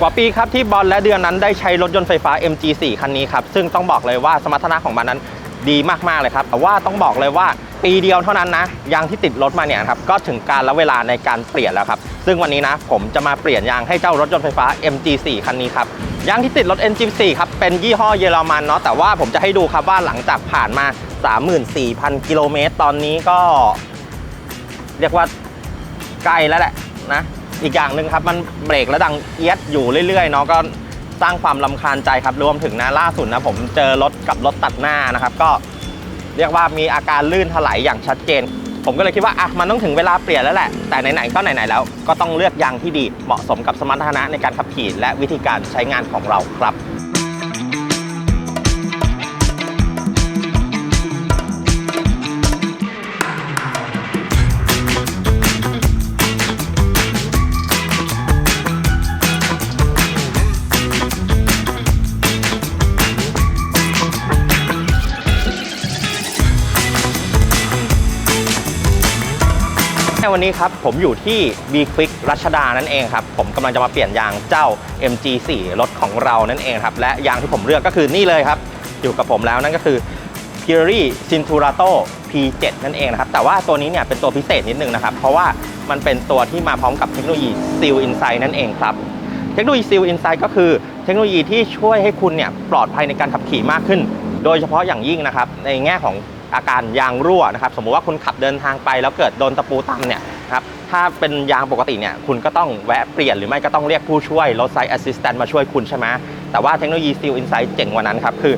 กว่าปีครับที่บอลและเดือนนั้นได้ใช้รถยนต์ไฟฟ้า MG4 คันนี้ครับซึ่งต้องบอกเลยว่าสมรรถนะของมันนั้นดีมากๆเลยครับแต่ว่าต้องบอกเลยว่าปีเดียวเท่านั้นนะยางที่ติดรถมาเนี่ยครับก็ถึงการละเวลาในการเปลี่ยนแล้วครับ ซึ่งวันนี้นะผมจะมาเปลี่ยนยางให้เจ้ารถยนต์ไฟฟ้า MG4 คันนี้ครับยางที่ติดรถ MG4 ครับเป็นยี่ห้อเยอรมันเนาะแต่ว่าผมจะให้ดูครับว่าหลังจากผ่านมา 34,000 กิโลเมตรตอนนี้ก็ เรียกว่าใกล้แล้วแหละนะ อีกอย่างหนึ่งครับมันเบรกแล้วดังเอียดอยู่เรื่อยๆเนาะก็สร้างความลำคาญใจครับรวมถึงนะล่าสุดนะผมเจอรถกับรถตัดหน้านะครับ ก็เรียกว่ามีอาการลื่นถลายอย่างชัดเจน ผมก็เลยคิดว่าอะมันต้องถึงเวลาเปลี่ยนแล้วแหละ แต่ไหนๆก็ไหนๆแล้วก็ต้องเลือกยางที่ดีเหมาะสมกับสมรรถนะในการขับขี่และวิธีการใช้งานของเราครับ ในวันนี้ครับผมอยู่ที่ B Quick รัชดานั่นเองครับ ผมกำลังจะมาเปลี่ยนยางเจ้า MG4 รถของเรานั่นเองครับ และยางที่ผมเลือกก็คือนี่เลยครับ อยู่กับผมแล้วนั่นก็คือ p i r i Cinturato P7 นั่นเองนะครับ แต่ว่าตัวนี้เนี่ยเป็นตัวพิเศษนิดนึงนะครับ เพราะว่ามันเป็นตัวที่มาพร้อมกับเทคโนโลยี Seal Insight นั่นเองครับเทคโนโลยี Seal Insight ก็คือเทคโนโลยีที่ช่วยให้คุณเนี่ยปลอดภัยในการขับขี่มากขึ้น โดยเฉพาะอย่างยิ่งนะครับในแง่ของ อาการยางรั่วนะครับ สมมุติว่าคุณขับเดินทางไป แล้วเกิดโดนตะปูตำเนี่ยครับถ้าเป็นยางปกติเนี่ยคุณก็ต้องแวะเปลี่ยนหรือไม่ก็ต้องเรียกผู้ช่วยรถไซส์แอสซิสแตนต์มาช่วยคุณใช่ไหมแต่ว่าเทคโนโลยี Seal Insight เจ๋งกว่านั้นครับคือ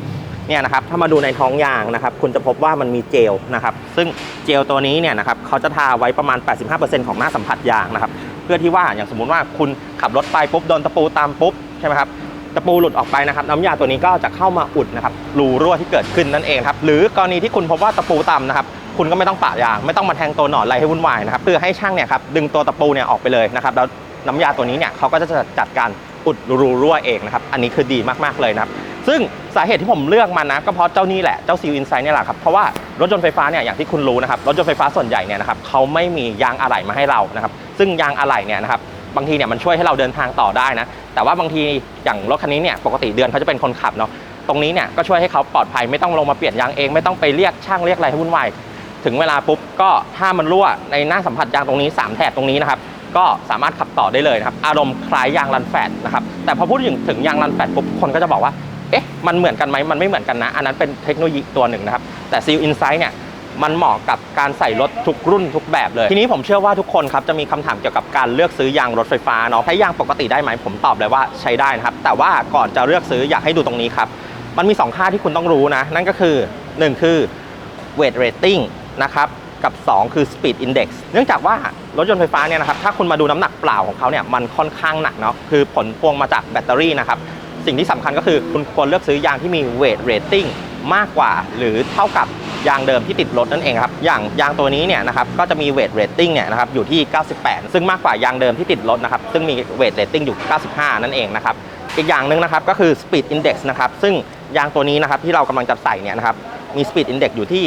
เนี่ยนะครับถ้ามาดูในท้องยางนะครับ คุณจะพบว่ามันมีเจลนะครับ ซึ่งเจลตัวนี้เนี่ยนะครับเขาจะทาไว้ประมาณ 85%ของหน้าสัมผัสยางนะครับ เพื่อที่ว่าอย่างสมมุติว่าคุณขับรถไปปุ๊บโดนตะปูตามปุ๊บใช่ไหมครับ ตะปูหลุดออกไปนะครับน้ำยาตัวนี้ก็จะเข้ามาอุดนะครับรูรั่วที่เกิดขึ้นนั่นเองครับหรือกรณีที่คุณพบว่าตะปูต่ำนะครับคุณก็ไม่ต้องปะยางไม่ต้องมาแทงตัวหนอนอะไรให้วุ่นวายนะครับเพื่อให้ช่างเนี่ยครับดึงตัวตะปูเนี่ยออกไปเลยนะครับแล้วน้ำยาตัวนี้เนี่ยเขาก็จะจัดการอุดรูรั่วเองนะครับอันนี้คือดีมากๆเลยนะครับซึ่งสาเหตุที่ผมเลือกมันนะก็เพราะเจ้านี่แหละเจ้าซีอินไซด์เนี่ยแหละครับเพราะว่ารถยนต์ไฟฟ้าเนี่ยอย่างที่คุณรู้นะครับรถยนต์ไฟฟ้าส่วนใหญ่เนี่ยนะครับเขาไม่มียางอะไหล่มาให้เรานะครับซึ่งยางอะไหล่เนี่ยนะครับ บางทีเนี่ยมันช่วยให้เราเดินทางต่อได้นะ แต่ว่าบางทีอย่างรถคันนี้เนี่ยปกติเดือนเขาจะเป็นคนขับเนาะตรงนี้เนี่ยก็ช่วยให้เขาปลอดภัยไม่ต้องลงมาเปลี่ยนยางเองไม่ต้องไปเรียกช่างเรียกอะไรให้วุ่นวายถึงเวลาปุ๊บก็ถ้ามันรั่วในหน้าสัมผัสยางตรงนี้สามแถบตรงนี้นะครับก็สามารถขับต่อได้เลยนะครับอารมณ์คล้ายยางรันแฟตนะครับแต่พอพูดถึงถึงยางรันแฟตปุ๊บคนก็จะบอกว่าเอ๊ะมันเหมือนกันไหมมันไม่เหมือนกันนะ อันนั้นเป็นเทคโนโลยีตัวหนึ่งนะครับแต่ Seal Insight เนี่ย มันเหมาะกับการใส่รถทุกรุ่นทุกแบบเลย ทีนี้ผมเชื่อว่าทุกคนครับจะมีคำถามเกี่ยวกับการเลือกซื้อยางรถไฟฟ้าเนาะใช้ยางปกติได้ไหมผมตอบเลยว่าใช้ได้นะครับแต่ว่าก่อนจะเลือกซื้ออยากให้ดูตรงนี้ครับมันมี 2 ค่าที่คุณต้องรู้นะ นั่นก็คือ 1 คือ weight rating นะครับกับ 2 คือ speed index เนื่องจากว่ารถยนต์ไฟฟ้าเนี่ยนะครับถ้าคุณมาดูน้ำหนักเปล่าของเขาเนี่ยมันค่อนข้างหนักเนาะคือผลพวงมาจากแบตเตอรี่นะครับสิ่งที่สำคัญก็คือคุณควรเลือกซื้อยางที่มี weight rating มากกว่า หรือเท่ากับ ยางเดิมที่ติดรถนั่นเองครับอย่างยางตัวนี้เนี่ยนะครับก็จะมี weight rating เนี่ยนะครับอยู่ที่ 98 ซึ่งมากกว่ายางเดิมที่ติดรถนะครับซึ่งมี weight rating อยู่ 95 นั่นเองนะครับอีกอย่างหนึ่งนะครับก็คือ speed index นะครับซึ่งยางตัวนี้นะครับที่เรากำลังจะใส่เนี่ยนะครับมี speed index อยู่ที่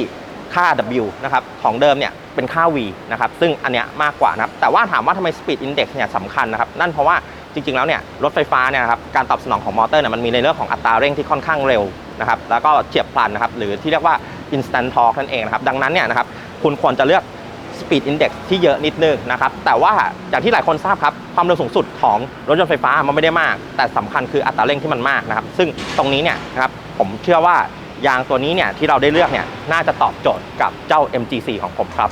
ค่า W นะครับของเดิมเนี่ยเป็นค่า V นะครับซึ่งอันเนี้ยมากกว่านะครับแต่ว่าถามว่าทำไม speed index เนี่ยสำคัญนะครับนั่นเพราะว่าจริงๆแล้วเนี่ยรถไฟฟ้าเนี่ยครับการตอบสนองของมอเตอร์เนี่ยมันมีในเรื่องของอัตราเร่งที่ค่อนข้างเร็วนะครับแล้วก็เฉียบพลันนะครับหรือที่เรียกว่า instant torque นั่นเองนะครับดังนั้นเนี่ยนะครับคุณควรจะเลือก speed index ที่เยอะนิดนึงนะครับแต่ว่าอย่างที่หลายคนทราบครับความเร็วสูงสุดของรถยนต์ไฟฟ้ามันไม่ได้มาก แต่สำคัญคืออัตราเร่งที่มันมากนะครับซึ่งตรงนี้เนี่ยนะครับผมเชื่อว่ายางตัวนี้เนี่ยที่เราได้เลือกเนี่ยน่าจะตอบโจทย์กับเจ้า MG4 ของผมครับ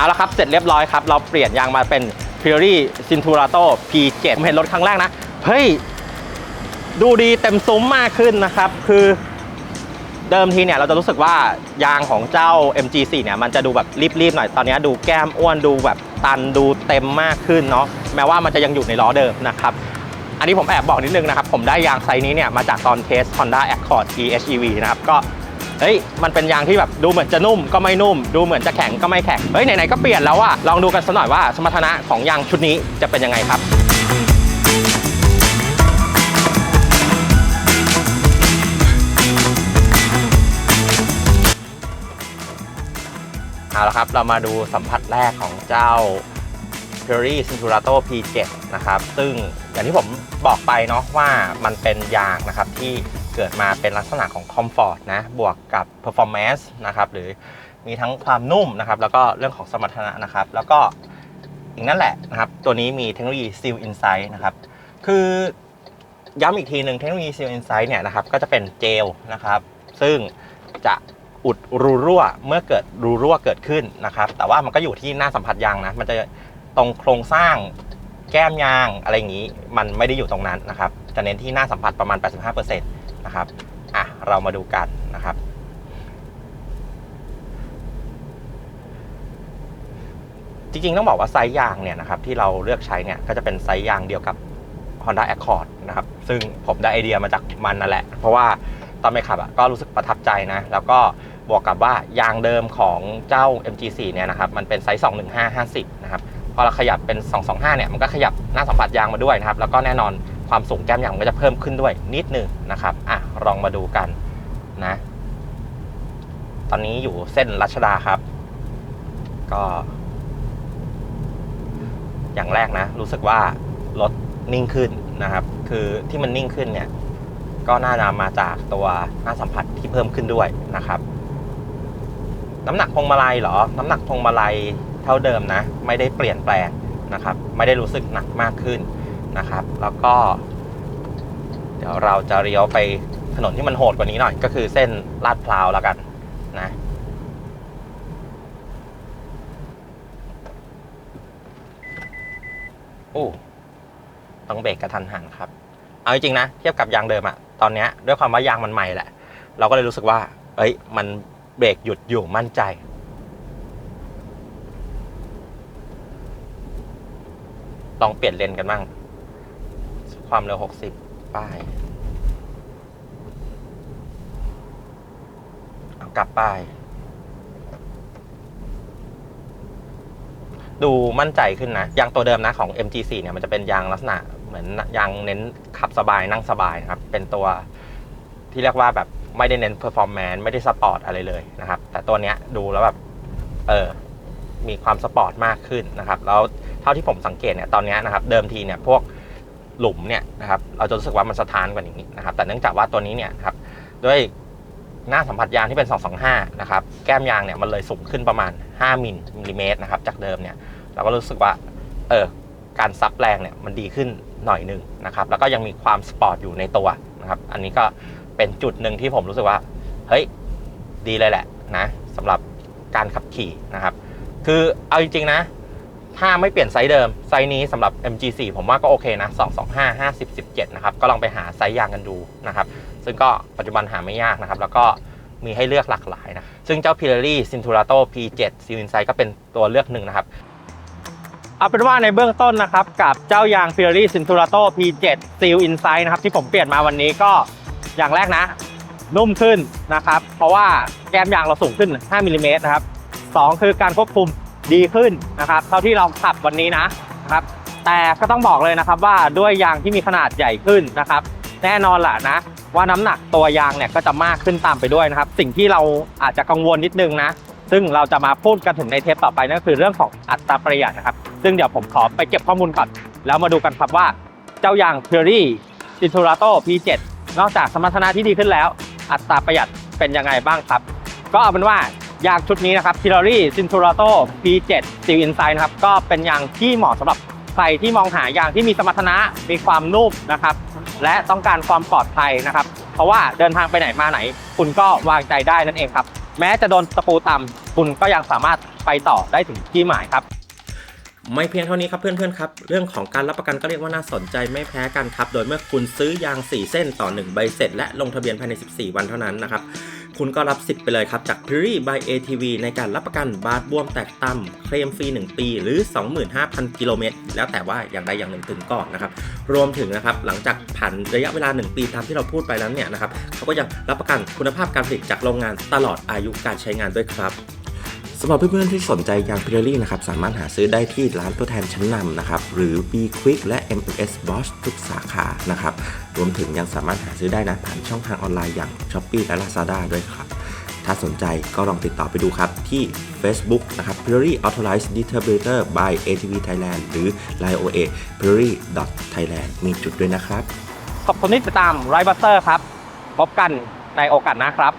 เอาละครับเสร็จเรียบร้อยครับ เราเปลี่ยนยางมาเป็น p u r i Cinturato P7 ผมเห็นรถครั้งแรกนะ เฮ้ย ดูดีเต็มซุ้มมากขึ้นนะครับ คือเดิมทีเนี่ยเราจะรู้สึกว่ายางของเจ้า MG4 เนี่ยมันจะดูแบบรีบๆหน่อย ตอนนี้ดูแก้มอ้วนดูแบบตันดูเต็มมากขึ้นเนาะ แม้ว่ามันจะยังอยู่ในล้อเดิมนะครับ อันนี้ผมแอบบอกนิดนึงนะครับ ผมได้ยางไซส์นี้เนี่ยมาจากตอนเทส Honda Accord PHEV นะครับ ก็ เฮ้ยมันเป็นยางที่แบบดูเหมือนจะนุ่มก็ไม่นุ่ม ดูเหมือนจะแข็งก็ไม่แข็งเฮ้ยไหนๆก็เปลี่ยนแล้วอะลองดูกันสักหน่อยว่าสมรรถนะของยางชุดนี้จะเป็นยังไงครับเอาละครับ เรามาดูสัมผัสแรกของเจ้า p u r i Cinturato P7 นะครับ ซึ่งอย่างที่ผมบอกไปเนาะว่ามันเป็นยางนะครับที่ เกิดมาเป็นลักษณะของ Comfort นะบวกกับ Performance นส์นะครับหรือมีทั้งความนุ่มนะครับแล้วก็เรื่องของสมรรถนะนะครับ แล้วก็อีกนั่นแหละนะครับ ตัวนี้มีเทคโนโลยี Seal Insight นะครับ คือย้ำอีกทีหนึ่งเทคโนโลยี Seal Insight เนี่ยนะครับก็จะเป็นเจลนะครับ ซึ่งจะอุดรูรั่วเมื่อเกิดรูรั่วเกิดขึ้นนะครับ แต่ว่ามันก็อยู่ที่หน้าสัมผัสยางนะมันจะตรงโครงสร้างแก้มยางอะไรอย่างนี้ มันไม่ได้อยู่ตรงนั้นนะครับ จะเน้นที่หน้าสัมผัสประมาณ 85% นะครับอะเรามาดูกันนะครับ จริงๆต้องบอกว่าไซส์ยางเนี่ยนะครับที่เราเลือกใช้เนี่ยก็จะเป็นไซส์ยางเดียวกับ Honda Accord นะครับ ซึ่งผมได้ไอเดียมาจากมันนั่นแหละ เพราะว่าตอนไปขับอะก็รู้สึกประทับใจนะ แล้วก็บวกกับว่ายางเดิมของเจ้า MG4 เนี่ยนะครับมันเป็นไซส์ 215-50 นะครับ พอเราขยับเป็น 225 เนี่ย มันก็ขยับหน้าสัมผัสยางมาด้วยนะครับ แล้วก็แน่นอน ความสูงแก้มยางมันก็จะเพิ่มขึ้นด้วยนิดหนึ่งนะครับอะลองมาดูกันนะ ตอนนี้อยู่เส้นรัชดาครับ ก็ อย่างแรกนะ รู้สึกว่ารถนิ่งขึ้นนะครับ คือที่มันนิ่งขึ้นเนี่ย ก็น่าจะมาจากตัวหน้าสัมผัสที่เพิ่มขึ้นด้วยนะครับ น้ำหนักพวงมาลัยเหรอ น้ำหนักพวงมาลัยเท่าเดิมนะ ไม่ได้เปลี่ยนแปลงนะครับ ไม่ได้รู้สึกหนักมากขึ้น นะครับ แล้วก็ เดี๋ยวเราจะเลี้ยวไปถนนที่มันโหดกว่านี้หน่อย ก็คือเส้นลาดพร้าวแล้วกันนะโอ้ต้องเบรกกระทันหันครับ เอาจริงๆนะ เทียบกับยางเดิมอะตอนนี้ด้วยความว่ายางมันใหม่แหละ เราก็เลยรู้สึกว่า เอ้ย มันเบรกหยุดอยู่มั่นใจ ลองเปลี่ยนเลนกันบ้าง ความเร็ว 60 ป้ายเอากลับป้าย ดูมั่นใจขึ้นนะ ยางตัวเดิมนะของ MG4 เนี่ยมันจะเป็นยางลักษณะ เหมือนยางเน้นขับสบายนั่งสบายนะครับ เป็นตัวที่เรียกว่าแบบไม่ได้เน้น performance ไม่ได้สปอร์ตอะไรเลยนะครับ แต่ตัวเนี้ยดูแล้วแบบเออมีความสปอร์ตมากขึ้นนะครับ แล้วเท่าที่ผมสังเกตเนี่ยตอนนี้นะครับ เดิมทีเนี่ยพวก หลุมเนี่ยนะครับเราจะรู้สึกว่ามันสะท้านกว่านี้นะครับ แต่เนื่องจากว่าตัวนี้เนี่ยครับด้วยหน้าสัมผัสยางที่เป็น 225 นะครับ แก้มยางเนี่ยมันเลยสูงขึ้นประมาณ5มิลมิลลิเมตรนะครับ จากเดิมเนี่ยเราก็รู้สึกว่าเออการซับแรงเนี่ยมันดีขึ้นหน่อยหนึ่งนะครับ แล้วก็ยังมีความสปอร์ตอยู่ในตัวนะครับ อันนี้ก็เป็นจุดหนึ่งที่ผมรู้สึกว่า เฮ้ย ดีเลยแหละนะสำหรับการขับขี่นะครับ คือเอาจริงๆนะ ถ้าไม่เปลี่ยนไซส์เดิม ไซส์นี้สำหรับ MG4 ผมว่าก็โอเคนะ 225 50 17 นะครับ ก็ลองไปหาไซส์ยางกันดูนะครับ ซึ่งก็ปัจจุบันหาไม่ยากนะครับ แล้วก็มีให้เลือกหลากหลายนะ ซึ่งเจ้า Pirelli Cinturato P7 Seal Insight ก็เป็นตัวเลือกหนึ่งนะครับ เอาเป็นว่าในเบื้องต้นนะครับ กับเจ้ายาง Pirelli Cinturato P7 Seal Insight นะครับ ที่ผมเปลี่ยนมาวันนี้ก็อย่างแรกนะ นุ่มขึ้นนะครับ เพราะว่าแกมยางเราสูงขึ้น 5มิลลิเมตรนะครับสองคือการควบคุม ดีขึ้นนะครับ เท่าที่เราขับวันนี้นะนะครับ แต่ก็ต้องบอกเลยนะครับว่าด้วยยางที่มีขนาดใหญ่ขึ้นนะครับ แน่นอนแหละนะ ว่าน้ำหนักตัวยางเนี่ยก็จะมากขึ้นตามไปด้วยนะครับ สิ่งที่เราอาจจะกังวลนิดนึงนะ ซึ่งเราจะมาพูดกันถึงในเทปต่อไปนั่นคือเรื่องของอัตราประหยัดนะครับ ซึ่งเดี๋ยวผมขอไปเก็บข้อมูลก่อน แล้วมาดูกันครับว่าเจ้ายาง p u r i Cinturato P7 นอกจากสมรรถนะที่ดีขึ้นแล้ว อัตราประหยัดเป็นยังไงบ้างครับ ก็เอาเป็นว่า ยางชุดนี้นะครับ Pirelli Cinturato P7 Steel Insight นะครับ ก็เป็นยางที่เหมาะสำหรับใครที่มองหายางที่มีสมรรถนะ มีความนุ่มนะครับ และต้องการความปลอดภัยนะครับ เพราะว่าเดินทางไปไหนมาไหน คุณก็วางใจได้นั่นเองครับ แม้จะโดนตะปูต่ำคุณก็ยังสามารถไปต่อได้ถึงที่หมายครับไม่เพียงเท่านี้ครับเพื่อนๆครับเรื่องของการรับประกันก็เรียกว่าน่าสนใจไม่แพ้กันครับ โดยเมื่อคุณซื้อยาง 4 เส้นต่อ 1 ใบเสร็จ และลงทะเบียนภายใน 14 วันเท่านั้นนะครับ คุณก็รับสิทธิ์ไปเลยครับ จาก p r i by ATV ในการรับประกันบาดบวมแตกต่ำเคลมฟรี 1 ปี หรือ 25,000 กิโลเมตร แล้วแต่ว่าอย่างใดอย่างหนึ่งถึงก่อนนะครับ รวมถึงนะครับ หลังจากผ่านระยะเวลา 1 ปีตามที่เราพูดไปแล้วเนี่ยนะครับเขาก็ยังรับประกันคุณภาพการผลิตจากโรงงานตลอดอายุการใช้งานด้วยครับ สำหรับเพื่อนๆที่สนใจยางพิเรลี่นะครับสามารถหาซื้อได้ที่ร้านตัวแทนชั้นนำนะครับหรือ B Quick และ M S Bosch ทุกสาขานะครับรวมถึงยังสามารถหาซื้อได้นะผ่านช่องทางออนไลน์อย่าง Shopee และ Lazada ด้วยครับ ถ้าสนใจก็ลองติดต่อไปดูครับที่ Facebook นะครับ Pirelli Authorized Distributor by ATV Thailand หรือ Line OA Pirelli Thailand มีจุดด้วยนะครับ ขอบคุณที่ติดตามไรบัสเตอร์ครับ พบกันในโอกาสหน้าครับ